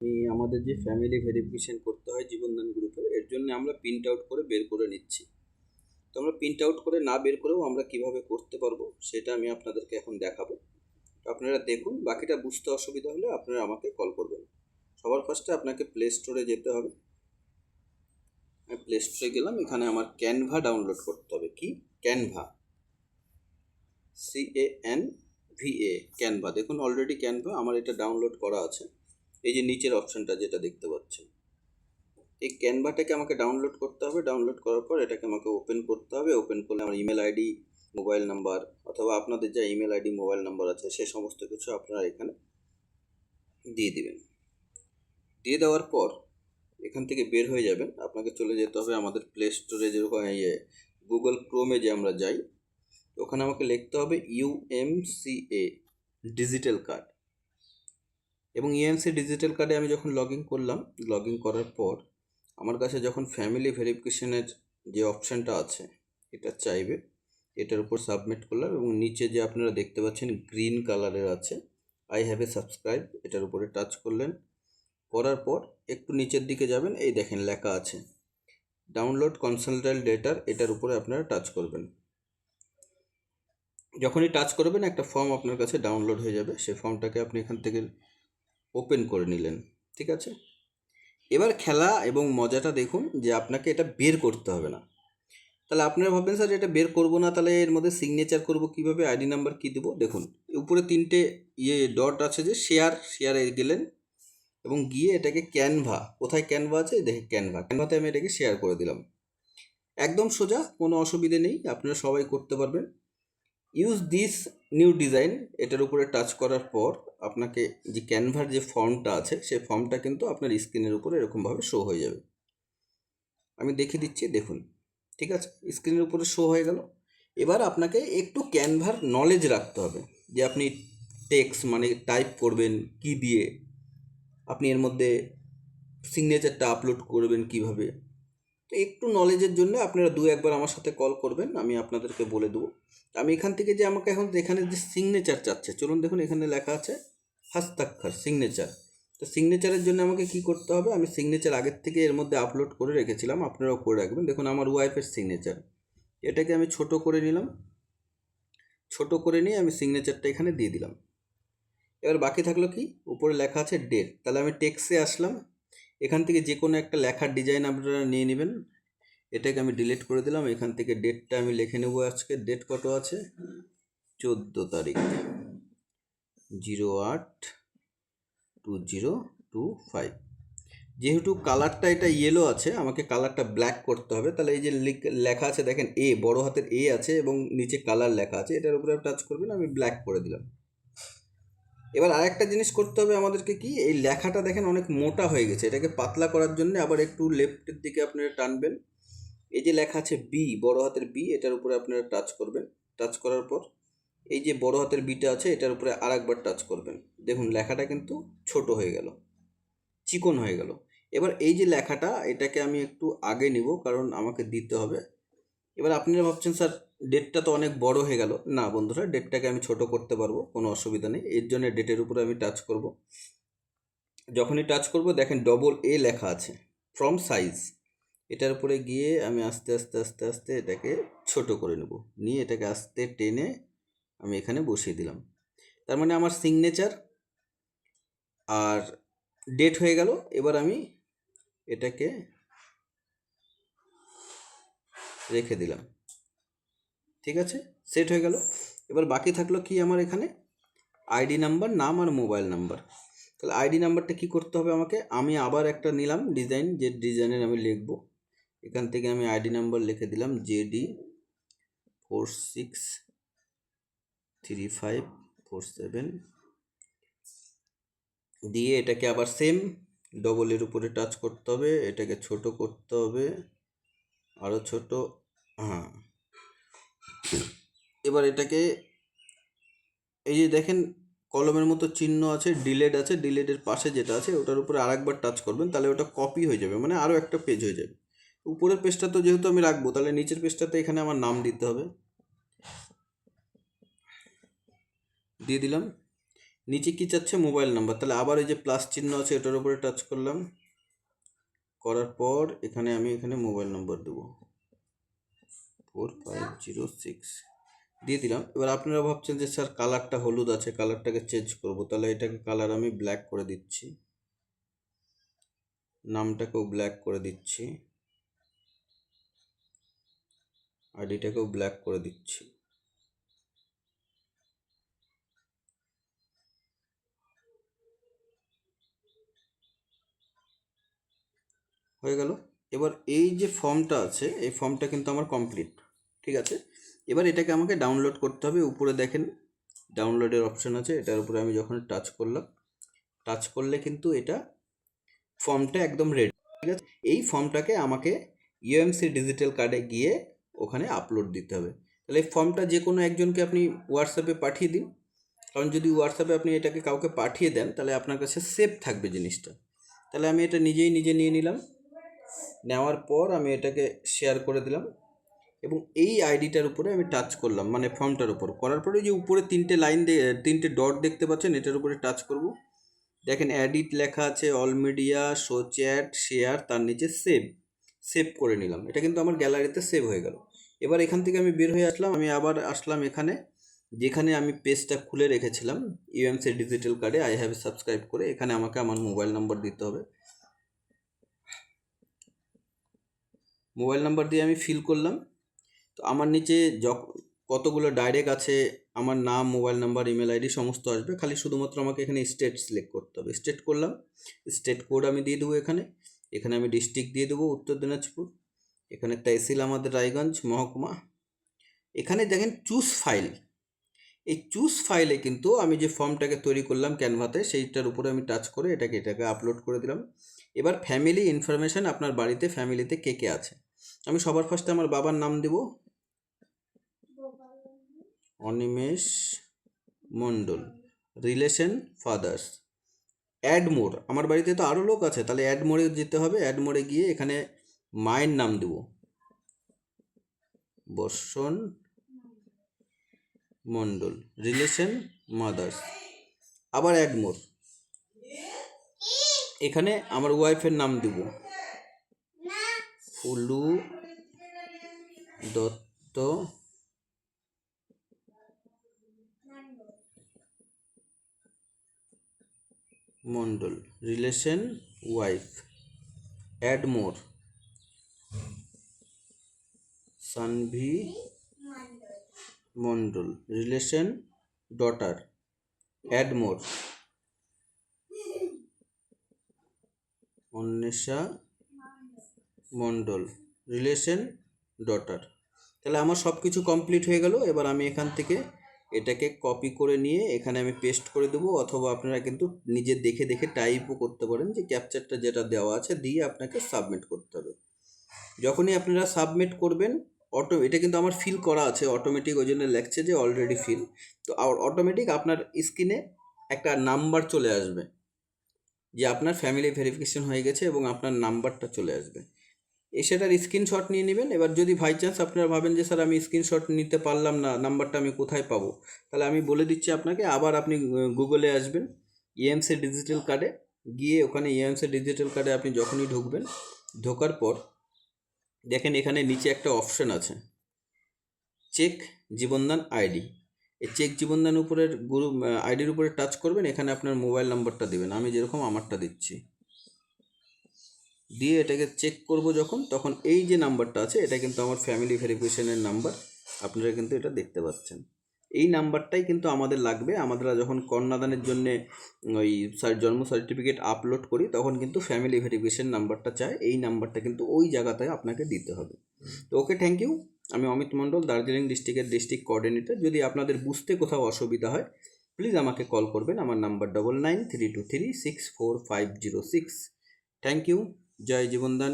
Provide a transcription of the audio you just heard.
আমি আমাদের যে ফ্যামিলি ভেরিফিকেশন করতে হয় জীবনদান গ্রুপে এর জন্য আমরা প্রিন্ট আউট করে বের করে নিচ্ছি। তো আমরা প্রিন্ট আউট করে না বের করেও আমরা কীভাবে করতে পারব সেটা আমি আপনাদেরকে এখন দেখাবো। আপনারা দেখুন, বাকিটা বুঝতে অসুবিধা হলে আপনারা আমাকে কল করবেন। সবার ফার্স্টে আপনাকে প্লে স্টোরে যেতে হবে। আমি প্লে স্টোরে গেলাম, এখানে আমার ক্যানভা ডাউনলোড করতে হবে। কি? Canva C A N V A Canva দেখুন অলরেডি ক্যানভা আমার এটা ডাউনলোড করা আছে। এই যে নিচের অপশনটা যেটা দেখতে পাচ্ছেন, এই ক্যানভাটাকে আমাকে ডাউনলোড করতে হবে। ডাউনলোড করার পর এটাকে আমাকে ওপেন করতে হবে। ওপেন করলে আমার ইমেল আইডি মোবাইল নাম্বার অথবা আপনাদের যা ইমেল আইডি মোবাইল নাম্বার আছে, সে সমস্ত কিছু আপনারা এখানে দিয়ে দিবেন। দিয়ে দেওয়ার পর এখান থেকে বের হয়ে যাবেন। আপনাকে চলে যেতে হবে আমাদের প্লে স্টোরে যেরকম ইয়ে গুগল ক্রোমে যে আমরা যাই, ওখানে আমাকে লিখতে হবে ইউএমসিএ ডিজিটাল কার্ড এবং ইএনসি ডিজিটাল কার্ডে আমি যখন লগ করলাম লগ করার পর আমার কাছে যখন ফ্যামিলি ভেরিফিকেশনের যে অপশানটা আছে, এটা চাইবে, এটার উপর সাবমিট করলাম এবং নিচে যে আপনারা দেখতে পাচ্ছেন গ্রিন কালারের আছে আই হ্যাভ এ সাবস্ক্রাইব এটার উপরে টাচ করলেন। করার পর একটু নিচের দিকে যাবেন, এই দেখেন লেখা আছে। ডাউনলোড কনসালটেন্ট ডেটার এটার উপরে আপনারা টাচ করবেন। যখনই টাচ করবেন, একটা ফর্ম আপনার কাছে ডাউনলোড হয়ে যাবে সেই ফর্মটাকে আপনি এখান থেকে ওপেন করে নিলেন, ঠিক আছে? এবার খেলা এবং মজাটা দেখুন যে আপনাকে এটা বের করতে হবে না। তাহলে আপনারা ভাববেন, স্যার, এটা বের করব না, তাহলে এর মধ্যে সিগনেচার করব কীভাবে? আইডি নাম্বার কী দেবো? দেখুন, উপরে তিনটে ইয়ে ডট আছে যে শেয়ার শেয়ারে গেলেন এবং গিয়ে এটাকে ক্যানভা কোথায় ক্যানভা আছে? দেখে ক্যানভা ক্যানভাতে আমি এটাকে শেয়ার করে দিলাম। একদম সোজা, কোনো অসুবিধে নেই, আপনারা সবাই করতে পারবেন। ইউজ দিস নিউ ডিজাইন এটার উপরে টাচ করার পর আপনাকে যে ক্যানভার যে ফর্মটা আছে, সেই ফর্মটা কিন্তু আপনার স্ক্রিনের উপরে এরকমভাবে শো হয়ে যাবে। আমি দেখে দিচ্ছি, দেখুন, ঠিক আছে? স্ক্রিনের উপরে শো হয়ে গেল। এবার আপনাকে একটু ক্যানভার নলেজ রাখতে হবে যে আপনি টেক্স মানে টাইপ করবেন কি দিয়ে, আপনি এর মধ্যে সিগনেচারটা আপলোড করবেন কীভাবে। তো একটু নলেজের জন্য আপনারা দু একবার আমার সাথে কল করবেন, আমি আপনাদেরকে বলে দেবো। আমি এখান থেকে যে আমাকে এখন এখানে যে সিগনেচার চাচ্ছে, চলুন দেখুন এখানে লেখা আছে হাস্তাক্ষর সিগনেচার তো সিগনেচারের জন্য আমাকে কি করতে হবে? আমি সিগনেচার আগের থেকে এর মধ্যে আপলোড করে রেখেছিলাম, আপনারাও করে রাখবেন। দেখুন আমার ওয়াইফের সিগনেচার এটাকে আমি ছোট করে নিলাম। ছোট করে নিয়ে আমি সিগনেচারটা এখানে দিয়ে দিলাম। এবার বাকি থাকল কি? উপরে লেখা আছে ডেট তাহলে আমি টেক্সে আসলাম। এখান থেকে যে কোনো একটা লেখার ডিজাইন আপনারা নিয়ে নেবেন। এটাকে আমি ডিলিট করে দিলাম। এখান থেকে ডেটটা আমি লিখে নেব আজকে। ডেট কত আছে? চোদ্দ তারিখ। জিরো আট টু জিরো টু ফাইভ যেহেতু কালারটা এটা ইয়েলো আছে, আমাকে কালারটা ব্ল্যাক করতে হবে। তাহলে এই যে লিখ- আছে, দেখেন এ বড় হাতের এ আছে এবং নিচে কালার লেখা আছে। এটার উপরে টাচ করবেন, আমি ব্ল্যাক করে দিলাম। এবার আরেকটা জিনিস করতে হবে আমাদেরকে কি? এই লেখাটা দেখেন অনেক মোটা হয়ে গেছে। এটাকে পাতলা করার জন্য আবার একটু লেফটের দিকে আপনারা টানবেন। এই যে লেখা আছে বি বড় হাতের বি এটার উপরে আপনারা টাচ করবেন। টাচ করার পর এই যে বড় হাতের বিটা আছে, এটার উপরে আর একবার টাচ করবেন। দেখুন লেখাটা কিন্তু ছোট হয়ে গেল, চিকন হয়ে গেল। এবার এই যে লেখাটা, এটাকে আমি একটু আগে নিব, কারণ আমাকে দিতে হবে। এবার আপনারা ভাবছেন, স্যার ডেটটা তো অনেক বড় হয়ে গেল। না বন্ধুরা ডেটটাকে আমি ছোট করতে পারব, কোনো অসুবিধা নেই। এর জন্য ডেটের উপরে আমি টাচ করব। যখনই টাচ করব, দেখেন ডবল এ লেখা আছে ফ্রম সাইজ এটার উপরে গিয়ে আমি আস্তে আস্তে আস্তে আস্তে এটাকে ছোট করে নেব। নিয়ে এটাকে আস্তে টেনে আমি এখানে বসিয়ে দিলাম। তার মানে আমার সিগনেচার আর ডেট হয়ে গেল। এবার আমি এটাকে রেখে দিলাম। ঠিক আছে? সেট হয়ে গেল। এবার বাকি থাকল কি আমার এখানে? আইডি নাম্বার, নাম আর মোবাইল নাম্বার। তাহলে আইডি নাম্বারটা কি করতে হবে আমাকে? আমি আবার একটা নিলাম ডিজাইন, যে ডিজাইনের আমি লিখব। এখান থেকে আমি আইডি নাম্বার লিখে দিলাম JD four six three five four seven. দিয়ে এটাকে আবার সেম ডবলের উপরে টাচ করতে হবে, এটাকে ছোট করতে হবে আরও ছোট হ্যাঁ এবার এটাকে এই যে দেখেন, কলমের মতো চিহ্ন আছে ডিলেট আছে ডিলেটের পাশে যেটা আছে, ওটার উপরে আরেকবার টাচ করবেন, তাহলে ওটা কপি হয়ে যাবে মানে আরও একটা পেজ হয়ে যাবে। উপরের পেজটা তো যেহেতু আমি রাখব, তাহলে নিচের পেজটাতে এখানে আমার নাম দিতে হবে। দিয়ে দিলাম। নিচে কি চাচ্ছে? মোবাইল নাম্বার তাহলে আবার এই যে প্লাস চিহ্ন আছে, এটার উপরে টাচ করলাম। করার পর এখানে আমি এখানে মোবাইল নম্বর দেবো। Four five zero six. দিয়ে দিলাম। এবার আপনারা ভাবছেন যে স্যার কালারটা হলুদ আছে কালারটাকে চেঞ্জ করব। তাহলে এটাকে কালার আমি ব্ল্যাক করে দিচ্ছি। নামটাকেও ব্ল্যাক করে দিচ্ছি। আইডিটাকেও ব্ল্যাক করে দিচ্ছি। হয়ে গেল। এবার এই যে ফর্মটা আছে এই ফর্মটা কিন্তু আমার কমপ্লিট। ঠিক আছে? এবার এটাকে আমাকে ডাউনলোড করতে হবে, উপরে দেখেন ডাউনলোডের অপশন আছে, এটার উপরে আমি যখন টাচ করলাম টাচ করলে কিন্তু এটা ফর্মটা একদম রেডি ঠিক আছে? এই ফর্মটাকে আমাকে ইউএমসি ডিজিটাল কার্ডে গিয়ে ওখানে আপলোড দিতে হবে। তাহলে এই ফর্মটা যে কোনো একজনকে আপনি হোয়াটসঅ্যাপে পাঠিয়ে দিন, কারণ যদি হোয়াটসঅ্যাপে আপনি এটাকে কাউকে পাঠিয়ে দেন, তাহলে আপনার কাছে সেভ থাকবে জিনিসটা। তাহলে আমি এটা নিজেই নিজে নিয়ে নিলাম, নেওয়ার পর আমি এটাকে শেয়ার করে দিলাম। এবং এই আইডিটার উপরে আমি টাচ করলাম মানে ফর্মটার উপর। করার পরে যে উপরে তিনটে লাইন তিনটে ডট দেখতে পাচ্ছেন, এটার উপরে টাচ করব। দেখেন অ্যাডিট লেখা আছে all media show chat share তার নিচে সেভ সেভ করে নিলাম। এটা কিন্তু আমার গ্যালারিতে সেভ হয়ে গেল। এবার এখান থেকে আমি বের হয়ে আসলাম, আমি আবার আসলাম এখানে, যেখানে আমি পেজটা খুলে রেখেছিলাম ইউএমসি ডিজিটাল কার্ডে আই হ্যাভ সাবস্ক্রাইব করে, এখানে আমাকে আমার মোবাইল নাম্বার দিতে হবে। মোবাইল নাম্বার দিয়ে আমি ফিল করলাম। তো আমার নিচে যখ কতগুলো ডাইরেক্ট আছে, আমার নাম মোবাইল নাম্বার ইমেল আইডি সমস্ত আসবে। খালি শুধুমাত্র আমাকে এখানে স্টেট সিলেক্ট করতে হবে। স্টেট করলাম স্টেট কোড আমি দিয়ে দেবো এখানে। এখানে আমি ডিস্ট্রিক্ট দিয়ে দেবো উত্তর দিনাজপুর। এখানে তহসিল আমাদের রায়গঞ্জ মহকুমা। এখানে দেখেন চুজ ফাইল এই চুজ ফাইলে কিন্তু আমি যে ফর্মটাকে তৈরি করলাম ক্যানভাতে সেইটার উপরে আমি টাচ করে এটাকে এটাকে আপলোড করে দিলাম। এবার ফ্যামিলি ইনফরমেশান আপনার বাড়িতে ফ্যামিলিতে কে কে আছে? আমি সবার ফার্স্টে আমার বাবার নাম দেব। Animesh Mondal, relation father's. Add more, আমার বাড়িতে তো আরও লোক আছে, তাহলে অ্যাড মোড়ে যেতে হবে, অ্যাড মোড়ে গিয়ে এখানে মায়ের নাম দেব। Barshan Mondal, relation mother's. আবার অ্যাড মোর। এখানে আমার ওয়াইফের নাম দেব। Phulu Dutta Mondal, relation wife, add more, Sanvi Mondal, relation daughter, add more, Anwesha Mondal, relation daughter. তাহলে আমার সব কিছু কমপ্লিট হয়ে গেল, এবার আমি এখান থেকে এটাকে কপি করে নিয়ে এখানে আমি পেস্ট করে দেবো, অথবা আপনারা কিন্তু নিজে দেখে দেখে টাইপও করতে পারেন যে ক্যাপচারটা যেটা দেওয়া আছে দিয়ে আপনাকে সাবমিট করতে হবে। যখনই আপনারা সাবমিট করবেন অটো এটা কিন্তু আমার ফিল করা আছে অটোমেটিক ওই জন্য লেখছে যে অলরেডি ফিল তো অটোমেটিক আপনার স্ক্রিনে একটা নাম্বার চলে আসবে, যে আপনার ফ্যামিলি ভেরিফিকেশন হয়ে গেছে এবং আপনার নাম্বারটা চলে আসবে। সেটার স্ক্রিনশট নিয়ে নেবেন। এবার যদি বাই চান্স আপনারা ভাবেন যে, স্যার, আমি স্ক্রিনশট নিতে পারলাম না নাম্বারটা আমি কোথায় পাবো? তাহলে আমি বলে দিচ্ছি আপনাকে, আবার আপনি গুগলে আসবেন ইএমসি ডিজিটাল কার্ডে গিয়ে ওখানে ইএমসি ডিজিটাল কার্ডে আপনি যখনই ঢুকবেন, ঢোকার পর দেখেন এখানে নিচে একটা অপশন আছে চেক জীবনদান আইডি এই চেক জীবনদান উপরের গ্রুপ আইডির উপরে টাচ করবেন, এখানে আপনার মোবাইল নাম্বারটা দেবেন। আমি যেরকম আমারটা দিচ্ছি। দিয়ে এটাকে চেক করব যখন, তখন এই যে নাম্বারটা আছে, এটা কিন্তু আমার ফ্যামিলি ভেরিফিকেশনের নাম্বার আপনারা কিন্তু এটা দেখতে পাচ্ছেন। এই নাম্বারটাই কিন্তু আমাদের লাগবে। আমরা যখন কন্যাদানের জন্যে ওই জন্ম সার্টিফিকেট আপলোড করি, তখন কিন্তু ফ্যামিলি ভেরিফিকেশন নাম্বারটা চায় এই নাম্বারটা কিন্তু ওই জায়গাতে আপনাকে দিতে হবে। তো ওকে থ্যাংক ইউ আমি অমিত মণ্ডল, দার্জিলিং ডিস্ট্রিক্টের ডিস্ট্রিক্ট কোঅর্ডিনেটর যদি আপনাদের বুঝতে কোথাও অসুবিধা হয় প্লিজ আমাকে কল করবেন। আমার number double nine three two three six four five zero six thank you Joy জীবনদান